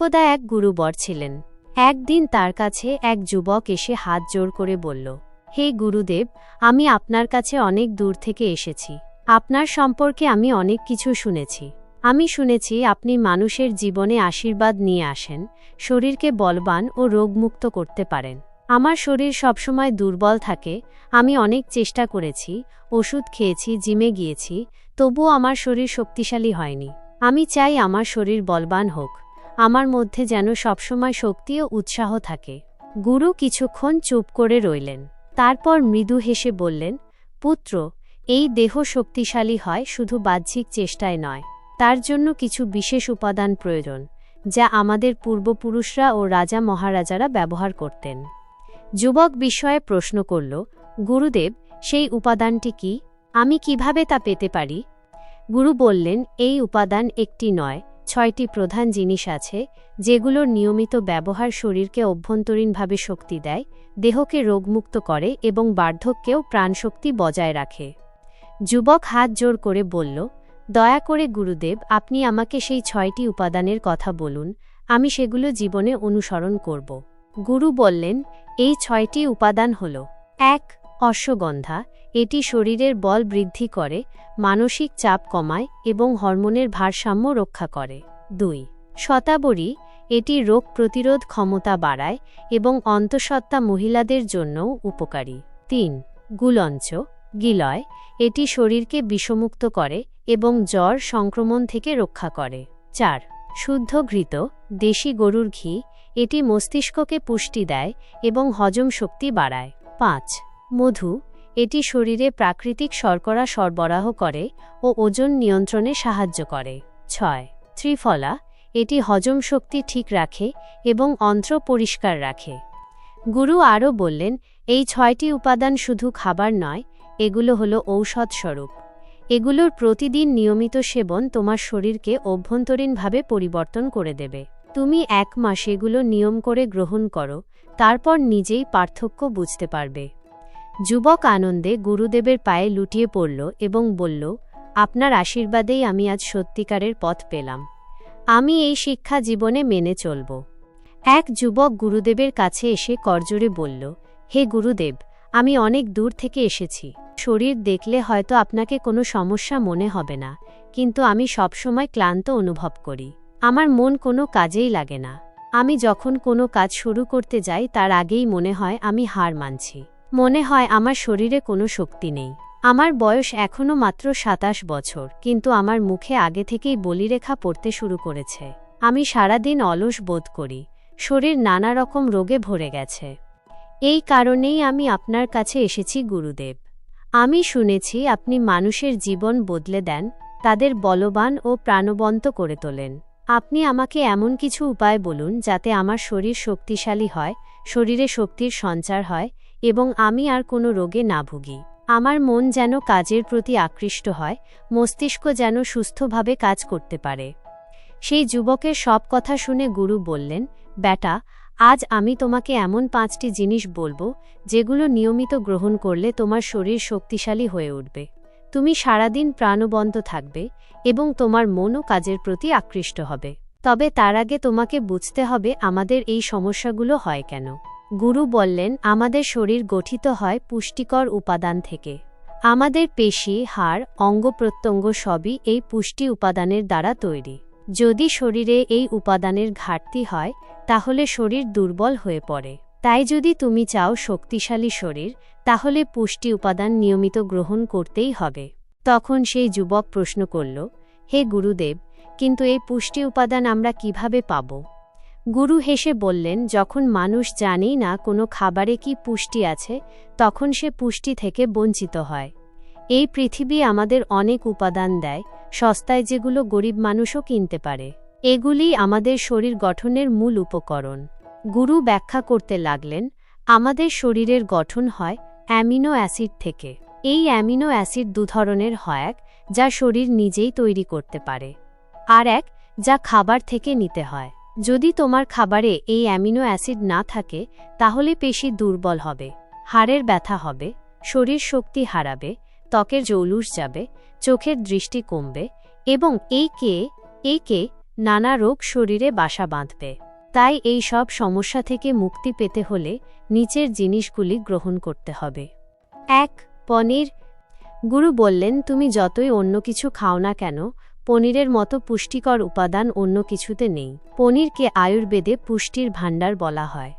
একদা এক গুরুবর ছিলেন। একদিন তার কাছে এক যুবক এসে হাত জোর করে বলল, হে গুরুদেব, আমি আপনার কাছে অনেক দূর থেকে এসেছি। আপনার সম্পর্কে আমি অনেক কিছু শুনেছি। আমি শুনেছি আপনি মানুষের জীবনে আশীর্বাদ নিয়ে আসেন, শরীরকে বলবান ও রোগমুক্ত করতে পারেন। আমার শরীর সবসময় দুর্বল থাকে, আমি অনেক চেষ্টা করেছি, ওষুধ খেয়েছি, জিমে গিয়েছি, তবুও আমার শরীর শক্তিশালী হয়নি। আমি চাই আমার শরীর বলবান হোক। আমার মধ্যে যেন সবসময় শক্তি ও উৎসাহ থাকে। গুরু কিছুক্ষণ চুপ করে রইলেন। তারপর মৃদু হেসে বললেন, পুত্র, এই দেহ শক্তিশালী হয় শুধু বাহ্যিক চেষ্টায় নয়। তার জন্য কিছু বিশেষ উপাদান প্রয়োজন, যা আমাদের পূর্বপুরুষরা ও রাজা মহারাজারা ব্যবহার করতেন। যুবক বিষয়ে প্রশ্ন করল, গুরুদেব, সেই উপাদানটি কি? আমি কীভাবে তা পেতে পারি? গুরু বললেন, এই উপাদান একটি নয় ছয়টি প্রধান জিনিস আছে, যেগুলোর নিয়মিত ব্যবহার শরীরকে অভ্যন্তরীণভাবে শক্তি দেয়, দেহকে রোগমুক্ত করে এবং বার্ধক্যেও প্রাণশক্তি বজায় রাখে। যুবক হাত জোর করে বলল, দয়া করে গুরুদেব, আপনি আমাকে সেই ছয়টি উপাদানের কথা বলুন, আমি সেগুলো জীবনে অনুসরণ করব। গুরু বললেন, এই ছয়টি উপাদান হল, এক, অশ্বগন্ধা এটি শরীরের বল বৃদ্ধি করে, মানসিক চাপ কমায় এবং হরমোনের ভারসাম্য রক্ষা করে। দুই, শতাবরী, এটি রোগ প্রতিরোধ ক্ষমতা বাড়ায় এবং অন্তঃসত্ত্বা মহিলাদের জন্যও উপকারী। তিন, গুলঞ্চ, গিলয়, এটি শরীরকে বিষমুক্ত করে এবং জ্বর সংক্রমণ থেকে রক্ষা করে। চার, শুদ্ধ ঘৃত, দেশি গরুর ঘি, এটি মস্তিষ্ককে পুষ্টি দেয় এবং হজম শক্তি বাড়ায়। পাঁচ, মধু এটি শরীরে প্রাকৃতিক শর্করা সরবরাহ করে ও ওজন নিয়ন্ত্রণে সাহায্য করে। ছয়, ত্রিফলা, এটি হজম শক্তি ঠিক রাখে এবং অন্ত্র পরিষ্কার রাখে। গুরু আরও বললেন, এই ছয়টি উপাদান শুধু খাবার নয়, এগুলো হলো ঔষধ স্বরূপ এগুলোর প্রতিদিন নিয়মিত সেবন তোমার শরীরকে অভ্যন্তরীণভাবে পরিবর্তন করে দেবে। তুমি এক মাস এগুলো নিয়ম করে গ্রহণ করো, তারপর নিজেই পার্থক্য বুঝতে পারবে। যুবক আনন্দে গুরুদেবের পায়ে লুটিয়ে পড়ল এবং বলল, আপনার আশীর্বাদেই আমি আজ সত্যিকারের পথ পেলাম। আমি এই শিক্ষা জীবনে মেনে চলব এক যুবক গুরুদেবের কাছে এসে করজোরে বলল, হে গুরুদেব, আমি অনেক দূর থেকে এসেছি। শরীর দেখলে হয়তো আপনাকে কোনো সমস্যা মনে হবে না, কিন্তু আমি সবসময় ক্লান্ত অনুভব করি। আমার মন কোনো কাজেই লাগে না। আমি যখন কোনো কাজ শুরু করতে যাই, তার আগেই মনে হয় আমি হার মানছি। মনে হয় আমার শরীরে কোনো শক্তি নেই। আমার বয়স এখনও মাত্র সাতাশ বছর, কিন্তু আমার মুখে আগে থেকেই বলিরেখা পড়তে শুরু করেছে। আমি সারাদিন অলস বোধ করি, শরীর নানা রকম রোগে ভরে গেছে। এই কারণেই আমি আপনার কাছে এসেছি, গুরুদেব। আমি শুনেছি আপনি মানুষের জীবন বদলে দেন, তাদের বলবান ও প্রাণবন্ত করে তোলেন। আপনি আমাকে এমন কিছু উপায় বলুন, যাতে আমার শরীর শক্তিশালী হয়, শরীরে শক্তির সঞ্চার হয় এবং আমি আর কোনো রোগে না ভুগি। আমার মন যেন কাজের প্রতি আকৃষ্ট হয়, মস্তিষ্ক যেন সুস্থভাবে কাজ করতে পারে। সেই যুবকের সব কথা শুনে গুরু বললেন, ব্যাটা, আজ আমি তোমাকে এমন পাঁচটি জিনিস বলব, যেগুলো নিয়মিত গ্রহণ করলে তোমার শরীর শক্তিশালী হয়ে উঠবে। তুমি সারাদিন প্রাণবন্ত থাকবে এবং তোমার মনও কাজের প্রতি আকৃষ্ট হবে। তবে তার আগে তোমাকে বুঝতে হবে আমাদের এই সমস্যাগুলো হয় কেন। গুরু বললেন, আমাদের শরীর গঠিত হয় পুষ্টিকর উপাদান থেকে। আমাদের পেশি, হাড়, অঙ্গ প্রত্যঙ্গ সবই এই পুষ্টি উপাদানের দ্বারা তৈরি। যদি শরীরে এই উপাদানের ঘাটতি হয়, তাহলে শরীর দুর্বল হয়ে পড়ে। তাই যদি তুমি চাও শক্তিশালী শরীর, তাহলে পুষ্টি উপাদান নিয়মিত গ্রহণ করতেই হবে। তখন সেই যুবক প্রশ্ন করল, হে গুরুদেব, কিন্তু এই পুষ্টি উপাদান আমরা কীভাবে পাব? গুরু হেসে বললেন, যখন মানুষ জানেই না কোনো খাবারে কি পুষ্টি আছে, তখন সে পুষ্টি থেকে বঞ্চিত হয়। এই পৃথিবী আমাদের অনেক উপাদান দেয়, সস্তায় যেগুলো গরিব মানুষও কিনতে পারে। এগুলি আমাদের শরীর গঠনের মূল উপকরণ। গুরু ব্যাখ্যা করতে লাগলেন, আমাদের শরীরের গঠন হয় অ্যামিনো অ্যাসিড থেকে। এই অ্যামিনো অ্যাসিড দু ধরনের হয়, এক, যা শরীর নিজেই তৈরি করতে পারে, আর এক, যা খাবার থেকে নিতে হয়। যদি তোমার খাবারে এই অ্যামিনো অ্যাসিড না থাকে, তাহলে পেশি দুর্বল হবে, হাড়ের ব্যথা হবে, শরীর শক্তি হারাবে, ত্বকের জৌলুস যাবে, চোখের দৃষ্টি কমবে এবং এই কে এই কে নানা রোগ শরীরে বাসা বাঁধবে। তাই এই সব সমস্যা থেকে মুক্তি পেতে হলে নিচের জিনিসগুলি গ্রহণ করতে হবে। এক, পনির। গুরু বললেন, তুমি যতই অন্য কিছু খাও না কেন পনিরের মতো পুষ্টিকর উপাদান অন্য কিছুতে নেই। পনিরকে আয়ুর্বেদে পুষ্টির ভাণ্ডার বলা হয়।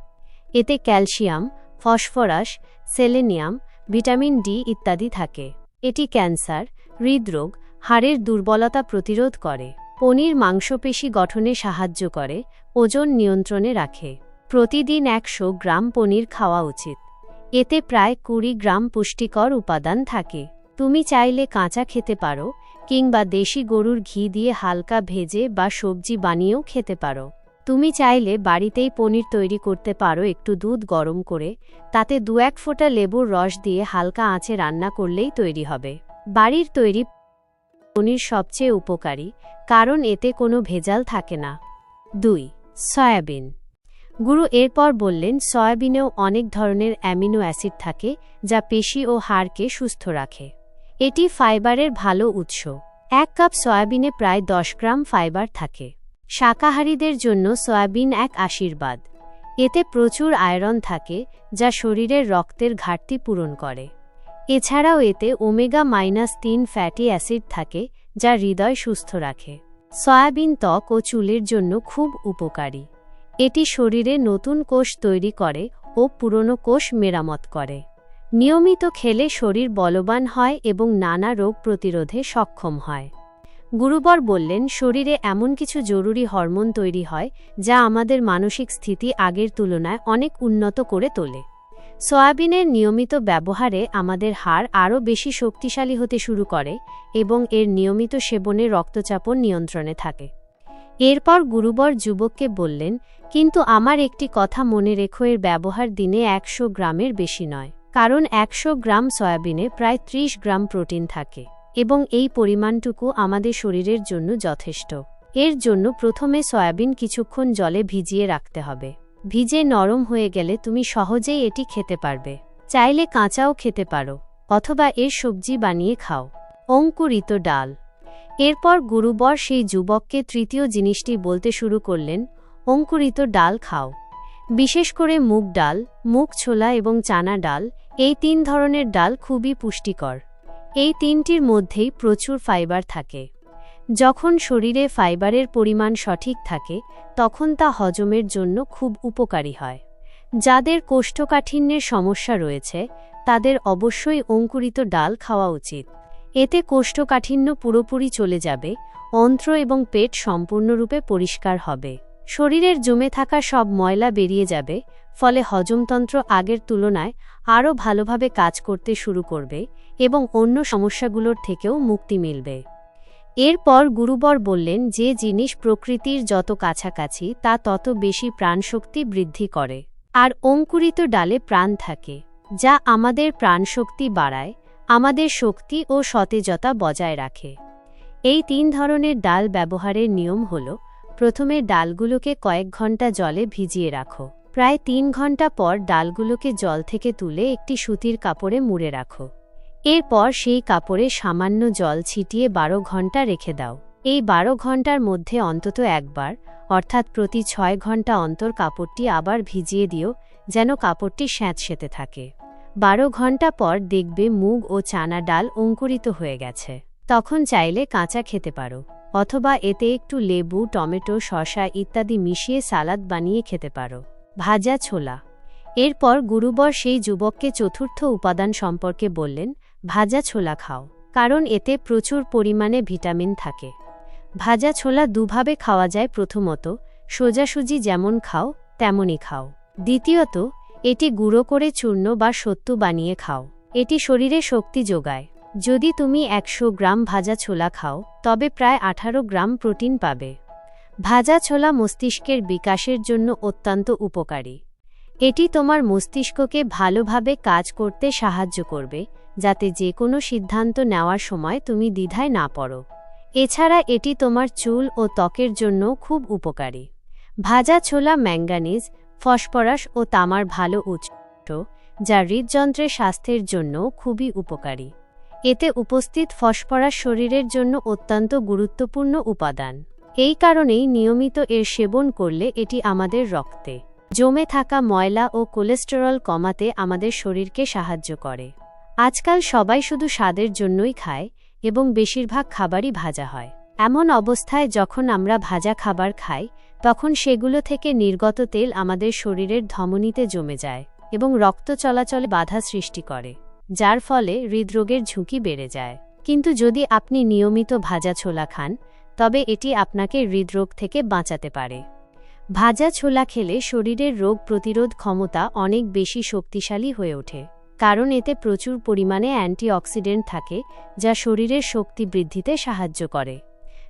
এতে calcium, phosphorus, selenium, vitamin D ইত্যাদি থাকে। এটি ক্যান্সার, হৃদরোগ, হাড়ের দুর্বলতা প্রতিরোধ করে। পনির মাংসপেশি গঠনে সাহায্য করে, ওজন নিয়ন্ত্রণে রাখে। প্রতিদিন একশো গ্রাম পনির খাওয়া উচিত। এতে প্রায় কুড়ি গ্রাম পুষ্টিকর উপাদান থাকে। তুমি চাইলে কাঁচা খেতে পারো কিংবা দেশি গরুর ঘি দিয়ে হালকা ভেজে বা সবজি বানিয়েও খেতে পারো। তুমি চাইলে বাড়িতেই পনির তৈরি করতে পারো একটু দুধ গরম করে, তাতে দু এক ফোঁটা লেবুর রস দিয়ে হালকা আঁচে রান্না করলেই তৈরি হবে। বাড়ির তৈরি পনির সবচেয়ে উপকারী, কারণ এতে কোনো ভেজাল থাকে না। দুই, সয়াবিন। গুরু এরপর বললেন, সয়াবিনেও অনেক ধরনের অ্যামিনো অ্যাসিড থাকে, যা পেশি ও হাড়কে সুস্থ রাখে। এটি ফাইবারের ভালো উৎস। এক কাপ সয়াবিনে প্রায় দশ গ্রাম ফাইবার থাকে। শাকাহারীদের জন্য সয়াবিন এক আশীর্বাদ। এতে প্রচুর আয়রন থাকে, যা শরীরের রক্তের ঘাটতি পূরণ করে। এছাড়াও এতে ওমেগা মাইনাস তিন ফ্যাটি অ্যাসিড থাকে, যা হৃদয় সুস্থ রাখে। সয়াবিন ত্বক ও চুলের জন্য খুব উপকারী। এটি শরীরে নতুন কোষ তৈরি করে ও পুরনো কোষ মেরামত করে। নিয়মিত খেলে শরীর বলবান হয় এবং নানা রোগ প্রতিরোধে সক্ষম হয়। গুরুবর বললেন, শরীরে এমন কিছু জরুরি হরমোন তৈরি হয়, যা আমাদের মানসিক স্থিতি আগের তুলনায় অনেক উন্নত করে তোলে। সয়াবিনের নিয়মিত ব্যবহারে আমাদের হাড় আরও বেশি শক্তিশালী হতে শুরু করে এবং এর নিয়মিত সেবনে রক্তচাপন নিয়ন্ত্রণে থাকে। এরপর গুরুবর যুবককে বললেন, কিন্তু আমার একটি কথা মনে রেখো, এর ব্যবহার দিনে একশো গ্রামের বেশি নয়। কারণ একশো গ্রাম সয়াবিনে প্রায় ত্রিশ গ্রাম প্রোটিন থাকে, এবং এই পরিমাণটুকু আমাদের শরীরের জন্য যথেষ্ট। এর জন্য প্রথমে সয়াবিন কিছুক্ষণ জলে ভিজিয়ে রাখতে হবে। ভিজে নরম হয়ে গেলে তুমি সহজেই এটি খেতে পারবে। চাইলে কাঁচাও খেতে পারো, অথবা এর সবজি বানিয়ে খাও। অঙ্কুরিত ডাল। এরপর গুরুবর সেই যুবককে তৃতীয় জিনিসটি বলতে শুরু করলেন, অঙ্কুরিত ডাল খাও। বিশেষ করে মুগ ডাল, মুগ ছোলা এবং চানা ডাল এই তিন ধরনের ডাল খুবই পুষ্টিকর। এই তিনটির মধ্যেই প্রচুর ফাইবার থাকে। যখন শরীরে ফাইবারের পরিমাণ সঠিক থাকে, তখন তা হজমের জন্য খুব উপকারী হয়। যাদের কোষ্ঠকাঠিন্যের সমস্যা রয়েছে, তাদের অবশ্যই অঙ্কুরিত ডাল খাওয়া উচিত। এতে কোষ্ঠকাঠিন্য পুরোপুরি চলে যাবে, অন্ত্র এবং পেট সম্পূর্ণরূপে পরিষ্কার হবে। শরীরের জমে থাকা সব ময়লা বেরিয়ে যাবে, ফলে হজমতন্ত্র আগের তুলনায় আরও ভালোভাবে কাজ করতে শুরু করবে এবং অন্য সমস্যাগুলোর থেকেও মুক্তি মিলবে। এরপর গুরুবর বললেন, যে জিনিস প্রকৃতির যত কাছাকাছি, তা তত বেশি প্রাণশক্তি বৃদ্ধি করে। আর অঙ্কুরিত ডালে প্রাণ থাকে, যা আমাদের প্রাণশক্তি বাড়ায়, আমাদের শক্তি ও সতেজতা বজায় রাখে। এই তিন ধরনের ডাল ব্যবহারের নিয়ম হল প্রথমে ডালগুলোকে কয়েক ঘণ্টা জলে ভিজিয়ে রাখো। প্রায় তিন ঘণ্টা পর ডালগুলোকে জল থেকে তুলে একটি সুতির কাপড়ে মুড়ে রাখো। এরপর সেই কাপড়ে সামান্য জল ছিটিয়ে বারো ঘণ্টা রেখে দাও। এই বারো ঘণ্টার মধ্যে অন্তত একবার, অর্থাৎ প্রতি ছয় ঘণ্টা অন্তর কাপড়টি আবার ভিজিয়ে দিও, যেন কাপড়টি স্যাঁতসেতে থাকে। বারো ঘণ্টা পর দেখবে মুগ ও চানা ডাল অঙ্কুরিত হয়ে গেছে। তখন চাইলে কাঁচা খেতে পারো। অথবা এতে একটু লেবু, টমেটো, শসা ইত্যাদি মিশিয়ে সালাদ বানিয়ে খেতে পারো। ভাজা ছোলা। এরপর গুরুবর সেই যুবককে চতুর্থ উপাদান সম্পর্কে বললেন, ভাজা ছোলা খাও, কারণ এতে প্রচুর পরিমাণে ভিটামিন থাকে। ভাজা ছোলা দুভাবে খাওয়া যায় প্রথমত, সোজাসুজি যেমন খাও, তেমনই খাও। দ্বিতীয়ত, এটি গুঁড়ো করে চূর্ণ বা সত্তু বানিয়ে খাও। এটি শরীরে শক্তি যোগায়। যদি তুমি একশো গ্রাম ভাজা ছোলা খাও, তবে প্রায় আঠারো গ্রাম প্রোটিন পাবে। ভাজা ছোলা মস্তিষ্কের বিকাশের জন্য অত্যন্ত উপকারী। এটি তোমার মস্তিষ্ককে ভালোভাবে কাজ করতে সাহায্য করবে, যাতে যে কোনো সিদ্ধান্ত নেওয়ার সময় তুমি দ্বিধায় না পড়ো। এছাড়া এটি তোমার চুল ও ত্বকের জন্য খুব উপকারী। ভাজা ছোলা ম্যাঙ্গানিজ, ফসফরাস ও তামার ভালো উৎস, যা হৃদযন্ত্রের স্বাস্থ্যের জন্য খুবই উপকারী। এতে উপস্থিত ফসফরাস শরীরের জন্য অত্যন্ত গুরুত্বপূর্ণ উপাদান। এই কারণেই নিয়মিত এর সেবন করলে এটি আমাদের রক্তে, জমে থাকা ময়লা ও কোলেস্টেরল কমাতে আমাদের শরীরকে সাহায্য করে। আজকাল সবাই শুধু স্বাদের জন্যই খায় এবং বেশিরভাগ খাবারই ভাজা হয়। এমন অবস্থায় যখন আমরা ভাজা খাবার খাই, তখন সেগুলো থেকে নির্গত তেল আমাদের শরীরের ধমনীতে জমে যায় এবং রক্ত চলাচলে বাধা সৃষ্টি করে। যার ফলে হৃদরোগের ঝুঁকি বেড়ে যায়। কিন্তু যদি আপনি নিয়মিত ভাজা ছোলা খান, তবে এটি আপনাকে হৃদরোগ থেকে বাঁচাতে পারে। ভাজা ছোলা খেলে শরীরের রোগ প্রতিরোধ ক্ষমতা অনেক বেশি শক্তিশালী হয়ে ওঠে, কারণ এতে প্রচুর পরিমাণে অ্যান্টিঅক্সিডেন্ট থাকে, যা শরীরের শক্তি বৃদ্ধিতে সাহায্য করে।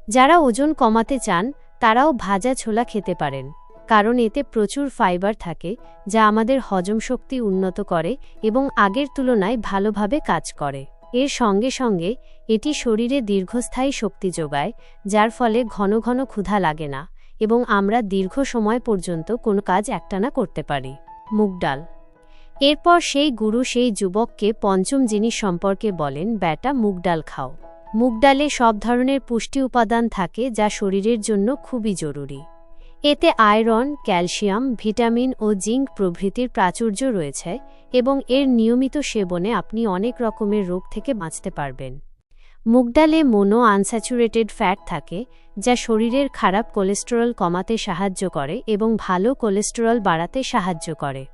যারা ওজন কমাতে চান, তারাও ভাজা ছোলা খেতে পারেন। কারণ এতে প্রচুর ফাইবার থাকে, যা আমাদের হজম শক্তি উন্নত করে এবং আগের তুলনায় ভালোভাবে কাজ করে। এর সঙ্গে সঙ্গে, এটি শরীরে দীর্ঘস্থায়ী শক্তি যোগায়, যার ফলে ঘন ঘন ক্ষুধা লাগে না এবং আমরা দীর্ঘ সময় পর্যন্ত কোনো কাজ একটানা করতে পারি। মুগ ডাল। এরপর সেই গুরু সেই যুবককে পঞ্চম জিনিস সম্পর্কে বলেন, ব্যাটা, মুগ ডাল খাও। মুগ ডালে সব ধরনের পুষ্টি উপাদান থাকে যা শরীরের জন্য খুবই জরুরি। এতে আয়রন, ক্যালসিয়াম, ভিটামিন ও জিঙ্ক প্রভৃতির প্রাচুর্য রয়েছে এবং এর নিয়মিত সেবনে আপনি অনেক রকমের রোগ থেকে বাঁচতে পারবেন। মুগ ডালে মোনো আনস্যাচুরেটেড ফ্যাট থাকে, যা শরীরের খারাপ কোলেস্টেরল কমাতে সাহায্য করে এবং ভালো কোলেস্টেরল বাড়াতে সাহায্য করে।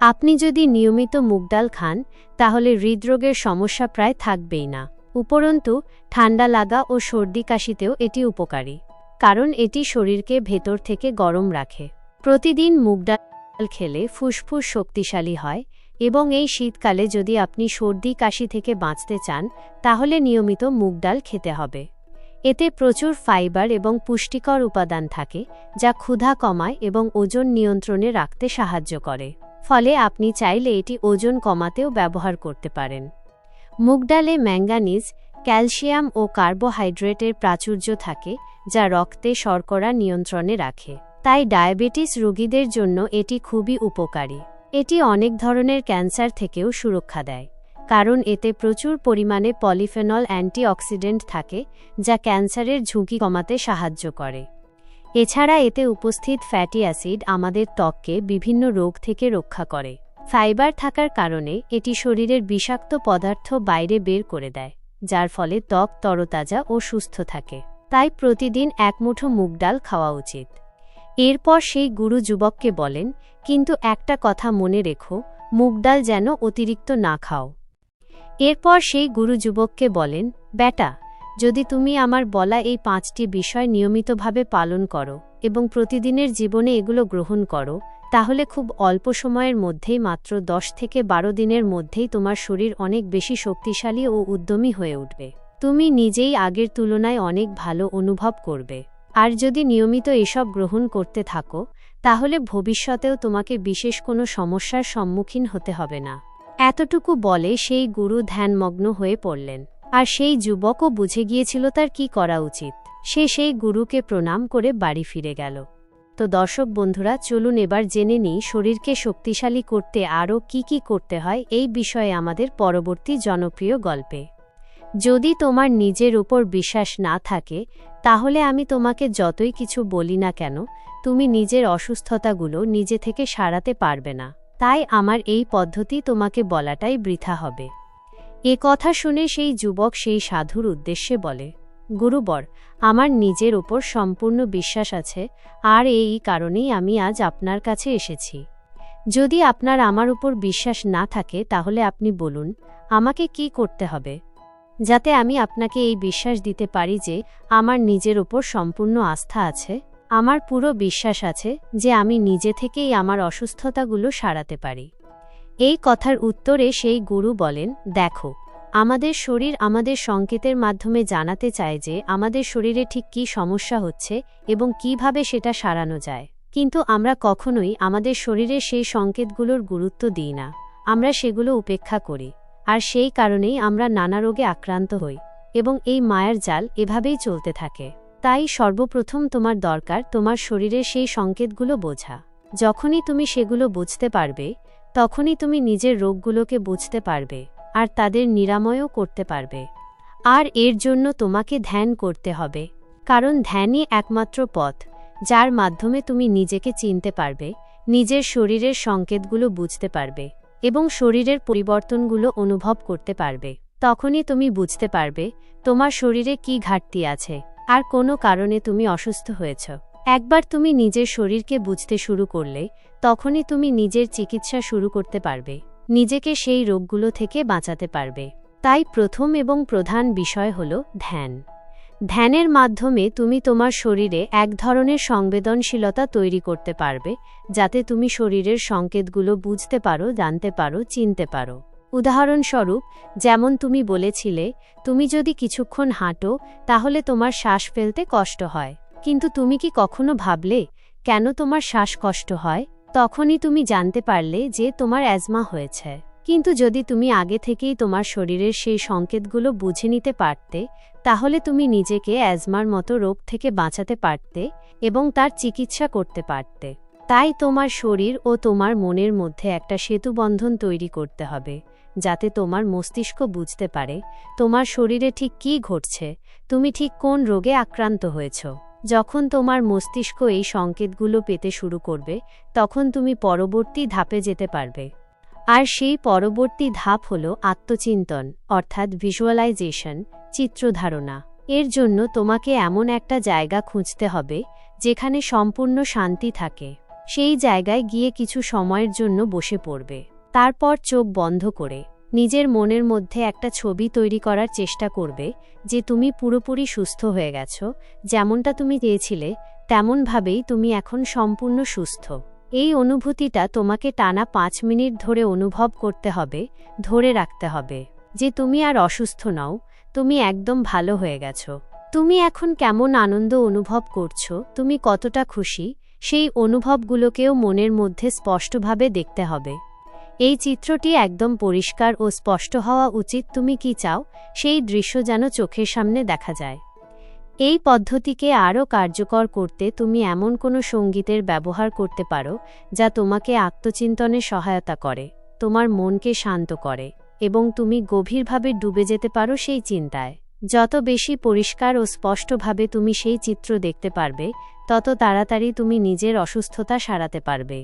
আপনি যদি নিয়মিত মুগ ডাল খান, তাহলে হৃদরোগের সমস্যা প্রায় থাকবেই না। উপরন্তু, ঠান্ডা লাগা ও সর্দি কাশিতেও এটি উপকারী। কারণ এটি শরীরকে ভেতর থেকে গরম রাখে। প্রতিদিন মুগ ডাল খেলে ফুসফুস শক্তিশালী হয় এবং এই শীতকালে যদি আপনি সর্দি কাশি থেকে বাঁচতে চান, তাহলে নিয়মিত মুগ ডাল খেতে হবে। এতে প্রচুর ফাইবার এবং পুষ্টিকর উপাদান থাকে, যা ক্ষুধা কমায় এবং ওজন নিয়ন্ত্রণে রাখতে সাহায্য করে। ফলে আপনি চাইলে এটি ওজন কমাতেও ব্যবহার করতে পারেন। মুগ ডালে ম্যাঙ্গানিজ, ক্যালসিয়াম ও কার্বোহাইড্রেটের প্রাচুর্য থাকে যা রক্তে শর্করা নিয়ন্ত্রণে রাখে। তাই ডায়াবেটিস রোগীদের জন্য এটি খুবই উপকারী। এটি অনেক ধরনের ক্যান্সার থেকেও সুরক্ষা দেয়। কারণ এতে প্রচুর পরিমাণে পলিফেনল অ্যান্টিঅক্সিডেন্ট থাকে, যা ক্যান্সারের ঝুঁকি কমাতে সাহায্য করে। এছাড়া এতে উপস্থিত ফ্যাটি অ্যাসিড আমাদের ত্বককে বিভিন্ন রোগ থেকে রক্ষা করে। ফাইবার থাকার কারণে এটি শরীরের বিষাক্ত পদার্থ বাইরে বের করে দেয়, যার ফলে ত্বক তরতাজা ও সুস্থ থাকে। তাই প্রতিদিন এক মুঠো মুগ ডাল খাওয়া উচিত। এরপর সেই গুরু যুবককে বলেন, কিন্তু একটা কথা মনে রেখো, মুগ ডাল যেন অতিরিক্ত না খাও। এরপর সেই গুরু যুবককে বলেন বেটা যদি তুমি আমার বলা এই পাঁচটি বিষয় নিয়মিতভাবে পালন করো এবং প্রতিদিনের জীবনে এগুলো গ্রহণ করো, তাহলে খুব অল্প সময়ের মধ্যেই মাত্র দশ থেকে বারো দিনের মধ্যেই তোমার শরীর অনেক বেশি শক্তিশালী ও উদ্যমী হয়ে উঠবে। তুমি নিজেই আগের তুলনায় অনেক ভালো অনুভব করবে। আর যদি নিয়মিত এসব গ্রহণ করতে থাকো, তাহলে ভবিষ্যতেও তোমাকে বিশেষ কোনো সমস্যার সম্মুখীন হতে হবে না। এতটুকু বলে সেই গুরু ধ্যানমগ্ন হয়ে পড়লেন। আর সেই যুবকও বুঝে গিয়েছিল তার কি করা উচিত। সে সেই গুরুকে প্রণাম করে বাড়ি ফিরে গেল। তো দর্শক বন্ধুরা, চলুন এবার জেনে নিই শরীরকে শক্তিশালী করতে আরও কি কি করতে হয়, এই বিষয়ে আমাদের পরবর্তী জনপ্রিয় গল্পে। যদি তোমার নিজের উপর বিশ্বাস না থাকে, তাহলে আমি তোমাকে যতই কিছু বলি না কেন, তুমি নিজের অসুস্থতাগুলো নিজে থেকে সারাতে পারবে না। তাই আমার এই পদ্ধতি তোমাকে বলাটাই বৃথা হবে। এ কথা শুনে সেই যুবক সেই সাধুর উদ্দেশ্যে বলে, গুরুবর, আমার নিজের ওপর সম্পূর্ণ বিশ্বাস আছে, আর এই কারণেই আমি আজ আপনার কাছে এসেছি। যদি আপনার আমার উপর বিশ্বাস না থাকে, তাহলে আপনি বলুন, আমাকে কি করতে হবে? যাতে আমি আপনাকে এই বিশ্বাস দিতে পারি যে আমার নিজের ওপর সম্পূর্ণ আস্থা আছে, আমার পুরো বিশ্বাস আছে যে আমি নিজে থেকেই আমার অসুস্থতাগুলো সারাতে পারি। এই কথার উত্তরে সেই গুরু বলেন, দেখো, আমাদের শরীর আমাদের সংকেতের মাধ্যমে জানাতে চায় যে আমাদের শরীরে ঠিক কী সমস্যা হচ্ছে এবং কীভাবে সেটা সারানো যায়। কিন্তু আমরা কখনোই আমাদের শরীরে সেই সংকেতগুলোর গুরুত্ব দিই না। আমরা সেগুলো উপেক্ষা করি। আর সেই কারণেই আমরা নানা রোগে আক্রান্ত হই, এবং এই মায়ার জাল এভাবেই চলতে থাকে। তাই সর্বপ্রথম তোমার দরকার তোমার শরীরের সেই সংকেতগুলো বোঝা। যখনই তুমি সেগুলো বুঝতে পারবে, তখনই তুমি নিজের রোগগুলোকে বুঝতে পারবে, আর তাদের নিরাময়ও করতে পারবে। আর এর জন্য তোমাকে ধ্যান করতে হবে, কারণ ধ্যানই একমাত্র পথ, যার মাধ্যমে তুমি নিজেকে চিনতে পারবে, নিজের শরীরের সংকেতগুলো বুঝতে পারবে। এবং শরীরের পরিবর্তনগুলো অনুভব করতে পারবে। তখনই তুমি বুঝতে পারবে, তোমার শরীরে কি ঘাটতি আছে, আর কোনো কারণে তুমি অসুস্থ হয়েছ। একবার তুমি নিজের শরীরকে বুঝতে শুরু করলে, তখনই তুমি নিজের চিকিৎসা শুরু করতে পারবে, নিজেকে সেই রোগগুলো থেকে বাঁচাতে পারবে। তাই প্রথম এবং প্রধান বিষয় হল ধ্যান। ধ্যানের মাধ্যমে তুমি তোমার শরীরে এক ধরনের সংবেদনশীলতা তৈরি করতে পারবে, যাতে তুমি শরীরের সংকেতগুলো বুঝতে পারো, জানতে পারো, চিনতে পারো। উদাহরণস্বরূপ, যেমন তুমি বলেছিলে, তুমি যদি কিছুক্ষণ হাঁটো, তাহলে তোমার শ্বাস ফেলতে কষ্ট হয়। কিন্তু তুমি কি কখনো ভাবলে, কেন তোমার শ্বাস কষ্ট হয়? তখনই তুমি জানতে পারলে যে তোমার অ্যাজমা হয়েছে। কিন্তু যদি তুমি আগে থেকেই তোমার শরীরের সেই সংকেতগুলো বুঝে নিতে পারতে, তাহলে তুমি নিজেকে অ্যাজমার মতো রোগ থেকে বাঁচাতে পারতে এবং তার চিকিৎসা করতে পারতে। তাই তোমার শরীর ও তোমার মনের মধ্যে একটা সেতুবন্ধন তৈরি করতে হবে, যাতে তোমার মস্তিষ্ক বুঝতে পারে তোমার শরীরে ঠিক কী ঘটছে, তুমি ঠিক কোন রোগে আক্রান্ত হয়েছ। যখন তোমার মস্তিষ্ক এই সংকেতগুলো পেতে শুরু করবে, তখন তুমি পরবর্তী ধাপে যেতে পারবে। আর সেই পরবর্তী ধাপ হল আত্মচিন্তন, অর্থাৎ ভিজুয়ালাইজেশন চিত্রধারণা। এর জন্য তোমাকে এমন একটা জায়গা খুঁজতে হবে, যেখানে সম্পূর্ণ শান্তি থাকে। সেই জায়গায় গিয়ে কিছু সময়ের জন্য বসে পড়বে। তারপর চোখ বন্ধ করে, নিজের মনের মধ্যে একটা ছবি তৈরি করার চেষ্টা করবে, যে তুমি পুরোপুরি সুস্থ হয়ে গেছো, যেমনটা তুমি চেয়েছিলে, তেমনভাবেই তুমি এখন সম্পূর্ণ সুস্থ। এই অনুভূতিটা তোমাকে টানা পাঁচ মিনিট ধরে অনুভব করতে হবে, ধরে রাখতে হবে, যে তুমি আর অসুস্থ নও, তুমি একদম ভালো হয়ে গেছো। তুমি এখন কেমন আনন্দ অনুভব করছ, তুমি কতটা খুশি, সেই অনুভবগুলোকেও মনের মধ্যে স্পষ্টভাবে দেখতে হবে। এই চিত্রটি একদম পরিষ্কার ও স্পষ্ট হওয়া উচিত, তুমি কি চাও, সেই দৃশ্য যেন চোখের সামনে দেখা যায়। এই পদ্ধতিকে আরও কার্যকর করতে তুমি এমন কোনো সঙ্গীতের ব্যবহার করতে পারো, যা তোমাকে আত্মচিন্তনে সহায়তা করে, তোমার মনকে শান্ত করে, এবং তুমি গভীরভাবে ডুবে যেতে পারো সেই চিন্তায়। যত বেশি পরিষ্কার ও স্পষ্টভাবে তুমি সেই চিত্র দেখতে পারবে, তত তাড়াতাড়ি তুমি নিজের অসুস্থতা সারাতে পারবে।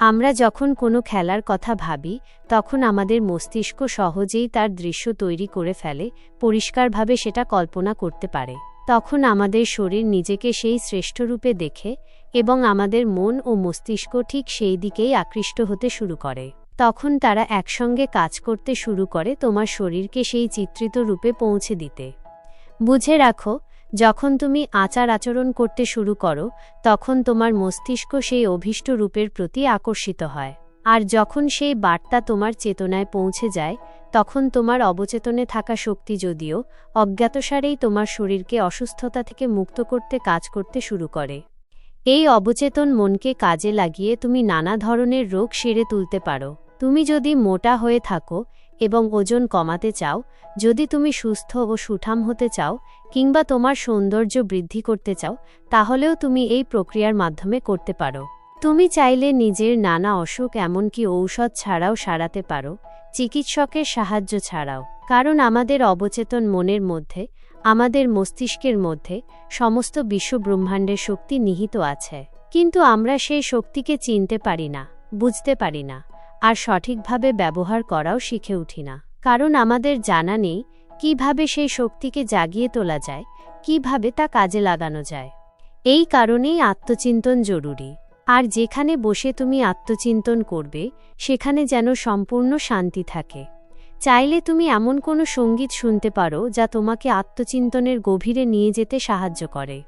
আমরা যখন কোনো খেলার কথা ভাবি, তখন আমাদের মস্তিষ্ক সহজেই তার দৃশ্য তৈরি করে ফেলে, পরিষ্কারভাবে সেটা কল্পনা করতে পারে। তখন আমাদের শরীর নিজেকে সেই শ্রেষ্ঠরূপে দেখে এবং আমাদের মন ও মস্তিষ্ক ঠিক সেই দিকেই আকৃষ্ট হতে শুরু করে। তখন তারা একসঙ্গে কাজ করতে শুরু করে তোমার শরীরকে সেই চিত্রিত রূপে পৌঁছে দিতে। বুঝে রাখো, যখন তুমি আচার আচরণ করতে শুরু করো, তখন তোমার মস্তিষ্ক সেই অভীষ্ট রূপের প্রতি আকর্ষিত হয়। আর যখন সেই বার্তা তোমার চেতনায় পৌঁছে যায় তখন তোমার অবচেতনে থাকা শক্তি যদিও অজ্ঞাতসারেই তোমার শরীরকে অসুস্থতা থেকে মুক্ত করতে কাজ করতে শুরু করে। এই অবচেতন মনকে কাজে লাগিয়ে তুমি নানা ধরনের রোগ সেরে তুলতে পারো। তুমি যদি মোটা হয়ে থাকো এবং ওজন কমাতে চাও, যদি তুমি সুস্থ ও সুঠাম হতে চাও কিংবা তোমার সৌন্দর্য বৃদ্ধি করতে চাও, তাহলেও তুমি এই প্রক্রিয়ার মাধ্যমে করতে পারো। তুমি চাইলে নিজের নানা অসুখ এমনকি ঔষধ ছাড়াও সারাতে পারো চিকিৎসকের সাহায্য ছাড়াও, কারণ আমাদের অবচেতন মনের মধ্যে, আমাদের মস্তিষ্কের মধ্যে সমস্ত বিশ্বব্রহ্মাণ্ডের শক্তি নিহিত আছে। কিন্তু আমরা সেই শক্তিকে চিনতে পারি না, বুঝতে পারি না, আর সঠিকভাবে ব্যবহার করাও শিখে উঠি না। কারণ আমাদের জানা নেই, কীভাবে সেই শক্তিকে জাগিয়ে তোলা যায়, কীভাবে তা কাজে লাগানো যায়। এই কারণেই আত্মচিন্তন জরুরি। আর যেখানে বসে তুমি আত্মচিন্তন করবে, সেখানে যেন সম্পূর্ণ শান্তি থাকে। চাইলে তুমি এমন কোনো সংগীত শুনতে পারো যা তোমাকে আত্মচিন্তনের গভীরে নিয়ে যেতে সাহায্য করে।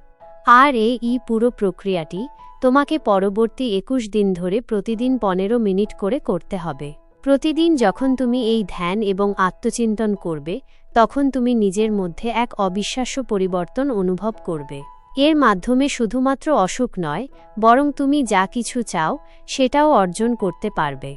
আর এই পুরো প্রক্রিয়াটি তোমাকে পরবর্তী একুশ দিন ধরে প্রতিদিন পনেরো মিনিট করে করতে হবে। প্রতিদিন যখন তুমি এই ধ্যান এবং আত্মচিন্তন করবে, তখন তুমি নিজের মধ্যে এক অবিশ্বাস্য পরিবর্তন অনুভব করবে। এর মাধ্যমে শুধুমাত্র অসুখ নয়, বরং তুমি যা কিছু চাও, সেটাও অর্জন করতে পারবে।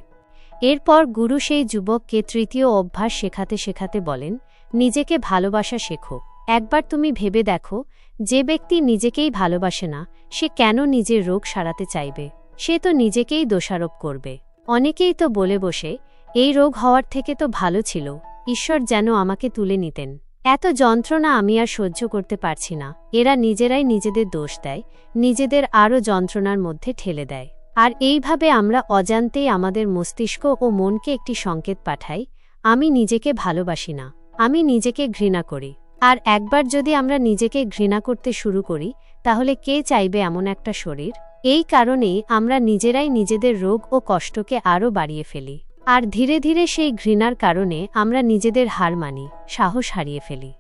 এরপর গুরু সেই যুবককে তৃতীয় অভ্যাস শেখাতে শেখাতে বলেন, নিজেকে ভালোবাসা শেখো। একবার তুমি ভেবে দেখো, যে ব্যক্তি নিজেকেই ভালোবাসে না, সে কেন নিজের রোগ সারাতে চাইবে? সে তো নিজেকেই দোষারোপ করবে। অনেকেই তো বলে বসে, এই রোগ হওয়ার থেকে তো ভালো ছিল, ঈশ্বর যেন আমাকে তুলে নিতেন। এত যন্ত্রণা আমি আর সহ্য করতে পারছি না। এরা নিজেরাই নিজেদের দোষ দেয়, নিজেদের আরও যন্ত্রণার মধ্যে ঠেলে দেয়। আর এইভাবে আমরা অজান্তেই আমাদের মস্তিষ্ক ও মনকে একটি সংকেত পাঠাই, আমি নিজেকে ভালোবাসি না, আমি নিজেকে ঘৃণা করি। আর একবার যদি আমরা নিজেকে ঘৃণা করতে শুরু করি, তাহলে কে চাইবে এমন একটা শরীর? এই কারণেই আমরা নিজেরাই নিজেদের রোগ ও কষ্টকে আরও বাড়িয়ে ফেলি। আর ধীরে ধীরে সেই ঘৃণার কারণে আমরা নিজেদের হার মানি, সাহস হারিয়ে ফেলি।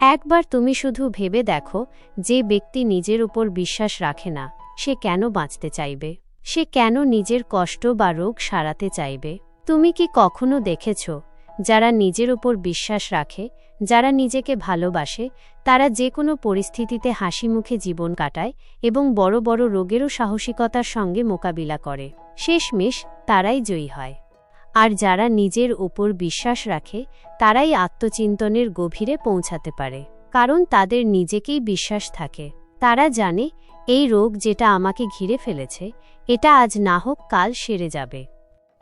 একবার তুমি শুধু ভেবে দেখো যে ব্যক্তি নিজের উপর বিশ্বাস রাখে না, সে কেন বাঁচতে চাইবে? সে কেন নিজের কষ্ট বা রোগ সারাতে চাইবে? তুমি কি কখনো দেখেছ, যারা নিজের উপর বিশ্বাস রাখে, যারা নিজেকে ভালোবাসে, তারা যে কোনো পরিস্থিতিতে হাসি মুখে জীবন কাটায় এবং বড় বড় রোগেরও সাহসিকতার সঙ্গে মোকাবিলা করে? শেষমেশ তারাই জয়ী হয়। আর যারা নিজের ওপর বিশ্বাস রাখে, তারাই আত্মচিন্তনের গভীরে পৌঁছাতে পারে। কারণ তাদের নিজেকেই বিশ্বাস থাকে। তারা জানে, এই রোগ যেটা আমাকে ঘিরে ফেলেছে, এটা আজ না হোক কাল সেরে যাবে।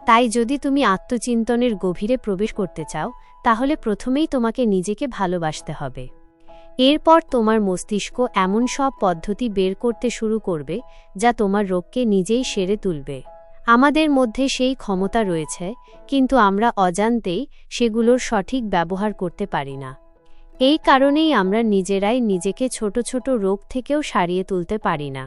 তাই যদি তুমি আত্মচিন্তনের গভীরে প্রবেশ করতে চাও, তাহলে প্রথমেই তোমাকে নিজেকে ভালোবাসতে হবে। এরপর তোমার মস্তিষ্ক এমন সব পদ্ধতি বের করতে শুরু করবে, যা তোমার রোগকে নিজেই সেরে তুলবে। আমাদের মধ্যে সেই ক্ষমতা রয়েছে, কিন্তু আমরা অজান্তেই সেগুলোর সঠিক ব্যবহার করতে পারি না। এই কারণেই আমরা নিজেরাই নিজেকে ছোট ছোট রোগ থেকেও সারিয়ে তুলতে পারি না।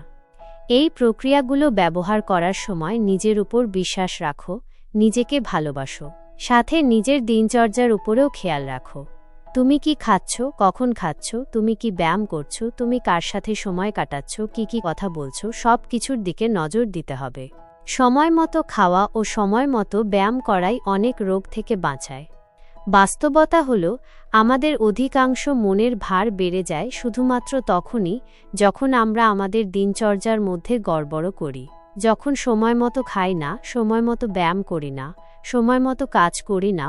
এই প্রক্রিয়াগুলো ব্যবহার করার সময় নিজের উপর বিশ্বাস রাখো, নিজেকে ভালোবাসো, সাথে নিজের দিনচর্যার উপরেও খেয়াল রাখো। তুমি কি খাচ্ছ, কখন খাচ্ছ, তুমি কি ব্যায়াম করছ, তুমি কার সাথে সময় কাটাচ্ছ, কি কি কথা বলছো সব কিছুর দিকে নজর দিতে হবে। সময় মতো খাওয়া ও সময় মতো ব্যায়াম করাই অনেক রোগ থেকে বাঁচায়। বাস্তবতা হল, আমাদের অধিকাংশ মনের ভার বেড়ে যায় শুধুমাত্র তখনই যখন আমরা আমাদের দিনচর্যার মধ্যে গড়বড় করি। যখন সময় মতো খাই না সময় মতো ব্যায়াম করি না সময় মতো কাজ করি না,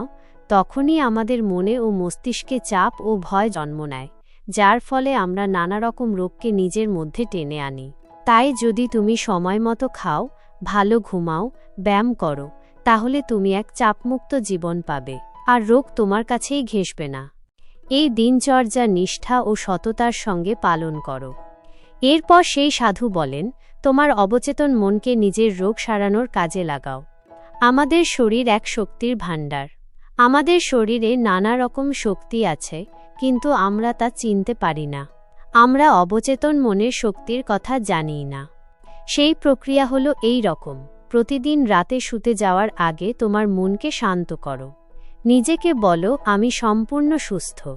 তখনই আমাদের মনে ও মস্তিষ্কে চাপ ও ভয় জন্ম নেয়, যার ফলে আমরা নানা রকম রোগকে নিজের মধ্যে টেনে আনি। তাই যদি তুমি সময় মতো খাও ভালো ঘুমাও, ব্যায়াম করো, তাহলে তুমি এক চাপমুক্ত জীবন পাবে, আর রোগ তোমার কাছেই ঘেসবে না। এই দিনচর্যা, নিষ্ঠা ও সততার সঙ্গে পালন করো। এরপর সেই সাধু বলেন, তোমার অবচেতন মনকে নিজের রোগ সারানোর কাজে লাগাও। আমাদের শরীর এক শক্তির ভাণ্ডার। আমাদের শরীরে নানা রকম শক্তি আছে, কিন্তু আমরা তা চিনতে পারি না। আমরা অবচেতন মনের শক্তির কথা জানি না। সেই প্রক্রিয়া হলো এই রকম। প্রতিদিন রাতে শুতে যাওয়ার আগে তোমার মনকে শান্ত করো। নিজেকে বলো, আমি সম্পূর্ণ সুস্থ।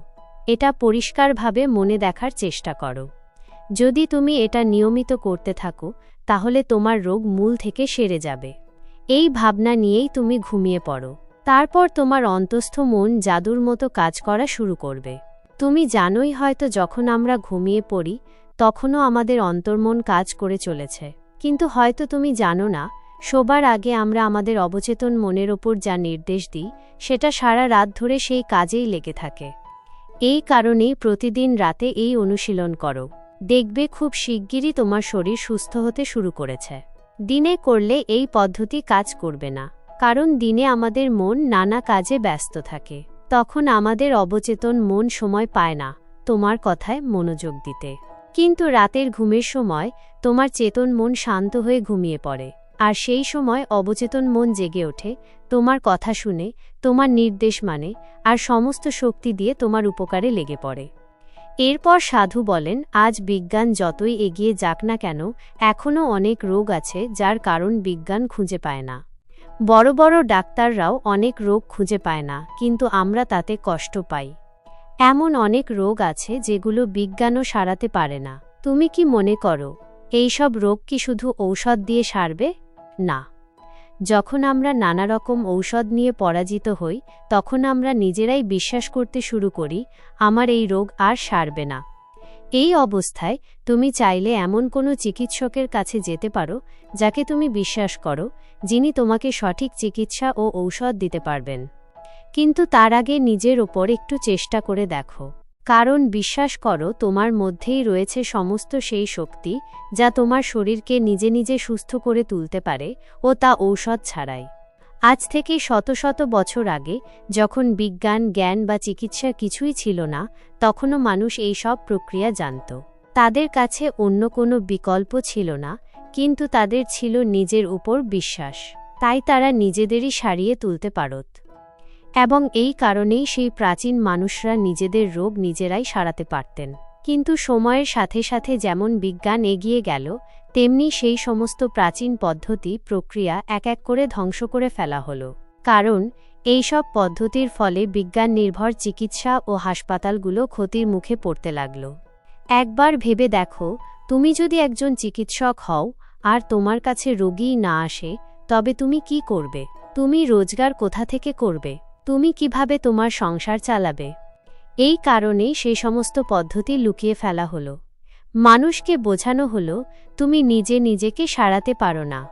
এটা পরিষ্কারভাবে মনে দেখার চেষ্টা করো। যদি তুমি এটা নিয়মিত করতে থাকো, তাহলে তোমার রোগ মূল থেকে সেরে যাবে। এই ভাবনা নিয়েই তুমি ঘুমিয়ে পড়ো। তারপর তোমার অন্তস্থ মন জাদুর মতো কাজ করা শুরু করবে। তুমি জানোই হয়তো যখন আমরা ঘুমিয়ে পড়ি তখনও আমাদের অন্তর্মন কাজ করে চলেছে। কিন্তু হয়তো তুমি জানো না, শোবার আগে আমরা আমাদের অবচেতন মনের ওপর যা নির্দেশ দিই, সেটা সারা রাত ধরে সেই কাজেই লেগে থাকে। এই কারণেই প্রতিদিন রাতে এই অনুশীলন করো। দেখবে খুব শিগগিরই তোমার শরীর সুস্থ হতে শুরু করেছে। দিনে করলে এই পদ্ধতি কাজ করবে না, কারণ দিনে আমাদের মন নানা কাজে ব্যস্ত থাকে। তখন আমাদের অবচেতন মন সময় পায় না, তোমার কথায় মনোযোগ দিতে। কিন্তু রাতের ঘুমের সময় তোমার চেতন মন শান্ত হয়ে ঘুমিয়ে পড়ে, আর সেই সময় অবচেতন মন জেগে ওঠে, তোমার কথা শুনে, তোমার নির্দেশ মানে আর সমস্ত শক্তি দিয়ে তোমার উপকারে লেগে পড়ে। এরপর সাধু বলেন, আজ বিজ্ঞান যতই এগিয়ে যাক না কেন, এখনও অনেক রোগ আছে যার কারণ বিজ্ঞান খুঁজে পায় না। বড় বড় ডাক্তাররাও অনেক রোগ খুঁজে পায় না, কিন্তু আমরা তাতে কষ্ট পাই। এমন অনেক রোগ আছে যেগুলো বিজ্ঞানও সারাতে পারে না। তুমি কি মনে করো, এইসব রোগ কি শুধু ঔষধ দিয়ে সারবে? না। যখন আমরা নানা রকম ঔষধ নিয়ে পরাজিত হই, তখন আমরা নিজেরাই বিশ্বাস করতে শুরু করি, আমার এই রোগ আর সারবে না। এই অবস্থায় তুমি চাইলে এমন কোনো চিকিৎসকের কাছে যেতে পারো, যাকে তুমি বিশ্বাস করো, যিনি তোমাকে সঠিক চিকিৎসা ও ঔষধ দিতে পারবেন। কিন্তু তার আগে নিজের ওপর একটু চেষ্টা করে দেখো। কারণ বিশ্বাস করো, তোমার মধ্যেই রয়েছে সমস্ত সেই শক্তি, যা তোমার শরীরকে নিজে নিজে সুস্থ করে তুলতে পারে, ও তা ঔষধ ছাড়াই। আজ থেকে শত শত বছর আগে, যখন বিজ্ঞান, জ্ঞান বা চিকিৎসা কিছুই ছিল না, তখনও মানুষ এই সব প্রক্রিয়া জানত। তাদের কাছে অন্য কোনো বিকল্প ছিল না, কিন্তু তাদের ছিল নিজের উপর বিশ্বাস। তাই তারা নিজেদেরই সারিয়ে তুলতে পারত। এবং এই কারণেই সেই প্রাচীন মানুষরা নিজেদের রোগ নিজেরাই সারাতে পারতেন। কিন্তু সময়ের সাথে সাথে যেমন বিজ্ঞান এগিয়ে গেল, তেমনি সেই সমস্ত প্রাচীন পদ্ধতি, প্রক্রিয়া এক এক করে ধ্বংস করে ফেলা হলো। কারণ এইসব পদ্ধতির ফলে বিজ্ঞান নির্ভর চিকিৎসা ও হাসপাতালগুলো ক্ষতির মুখে পড়তে লাগল। একবার ভেবে দেখো, তুমি যদি একজন চিকিৎসক হও, আর তোমার কাছে রোগীই না আসে, তবে তুমি কি করবে? তুমি রোজগার কোথা থেকে করবে? তুমি কীভাবে তোমার সংসার চালাবে? এই কারণে সেই সমস্ত পদ্ধতি লুকিয়ে ফেলা হলো। মানুষকে বোঝানো হলো, তুমি নিজে নিজেকে সারাতে পারো না।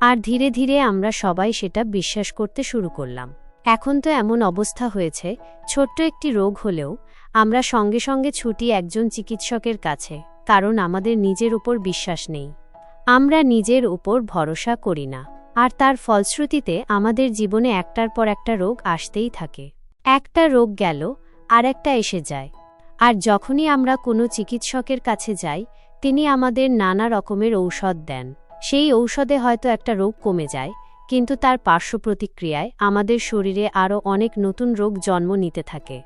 আর ধীরে ধীরে আমরা সবাই সেটা বিশ্বাস করতে শুরু করলাম। এখন তো এমন অবস্থা হয়েছে, ছোট্ট একটি রোগ হলেও আমরা সঙ্গে সঙ্গে ছুটি একজন চিকিৎসকের কাছে, কারণ আমাদের নিজের উপর বিশ্বাস নেই। আমরা নিজের উপর ভরসা করি না। আর তার ফলশ্রুতিতে আমাদের জীবনে একটার পর একটা রোগ আসতেই থাকে। একটা রোগ গেল, আর একটা এসে যায়। আর যখনই আমরা কোনো চিকিৎসকের কাছে যাই, তিনি আমাদের নানা রকমের ঔষধ দেন। সেই ঔষধে হয়তো একটা রোগ কমে যায়, কিন্তু তার পার্শ্ব প্রতিক্রিয়ায় আমাদের শরীরে আরও অনেক নতুন রোগ জন্ম নিতে থাকে।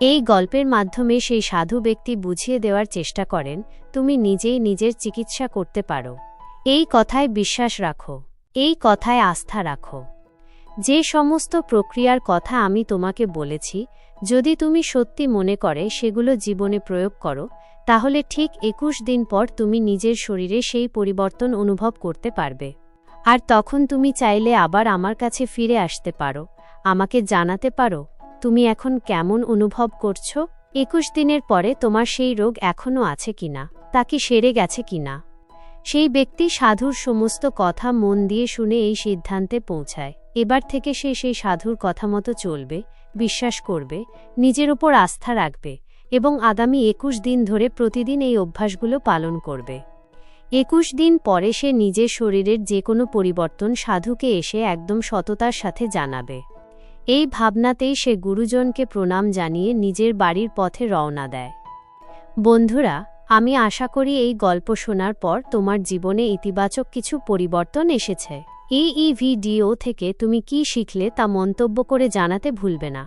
এই গল্পের মাধ্যমে সেই সাধু ব্যক্তি বুঝিয়ে দেওয়ার চেষ্টা করেন, তুমি নিজেই নিজের চিকিৎসা করতে পারো। এই কথায় বিশ্বাস রাখো। এই কথায় আস্থা রাখো। যে সমস্ত প্রক্রিয়ার কথা আমি তোমাকে বলেছি, যদি তুমি সত্যি মনে করে সেগুলো জীবনে প্রয়োগ করো, তাহলে ঠিক একুশ দিন পর তুমি নিজের শরীরে সেই পরিবর্তন অনুভব করতে পারবে। আর তখন তুমি চাইলে আবার আমার কাছে ফিরে আসতে পারো। আমাকে জানাতে পারো, তুমি এখন কেমন অনুভব করছ? একুশ দিনের পরে তোমার সেই রোগ এখনও আছে কিনা? তা কি সেরে গেছে কিনা? সেই ব্যক্তি সাধুর সমস্ত কথা মন দিয়ে শুনে এই সিদ্ধান্তে পৌঁছায়। এবার থেকে সে সেই সাধুর কথা মতো চলবে, বিশ্বাস করবে, নিজের ওপর আস্থা রাখবে এবং আগামী একুশ দিন ধরে প্রতিদিন এই অভ্যাসগুলো পালন করবে। একুশ দিন পরে সে নিজের শরীরের যে কোনো পরিবর্তন সাধুকে এসে একদম সততার সাথে জানাবে। এই ভাবনাতেই সে গুরুজনকে প্রণাম জানিয়ে নিজের বাড়ির পথে রওনা দেয়। বন্ধুরা আমি আশা করি এই গল্প শোনার পর তোমার জীবনে ইতিবাচক কিছু পরিবর্তন এসেছে। এই ভিডিও থেকে তুমি কি শিখলে তা মন্তব্য করে জানাতে ভুলবে না।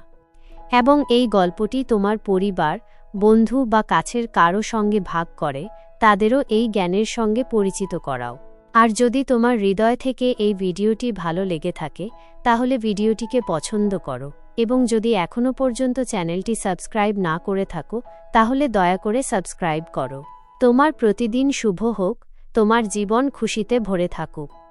এবং এই গল্পটি তোমার পরিবার, বন্ধু বা কাছের কারও সঙ্গে ভাগ করে, তাদেরও এই জ্ঞানের সঙ্গে পরিচিত করাও। আর যদি তোমার হৃদয় থেকে এই ভিডিওটি ভালো লেগে থাকে, তাহলে ভিডিওটিকে পছন্দ করো। এবং যদি এখনও পর্যন্ত চ্যানেলটি সাবস্ক্রাইব না করে থাকো, তাহলে দয়া করে সাবস্ক্রাইব করো। তোমার প্রতিদিন শুভ হোক, তোমার জীবন খুশিতে ভরে থাকুক।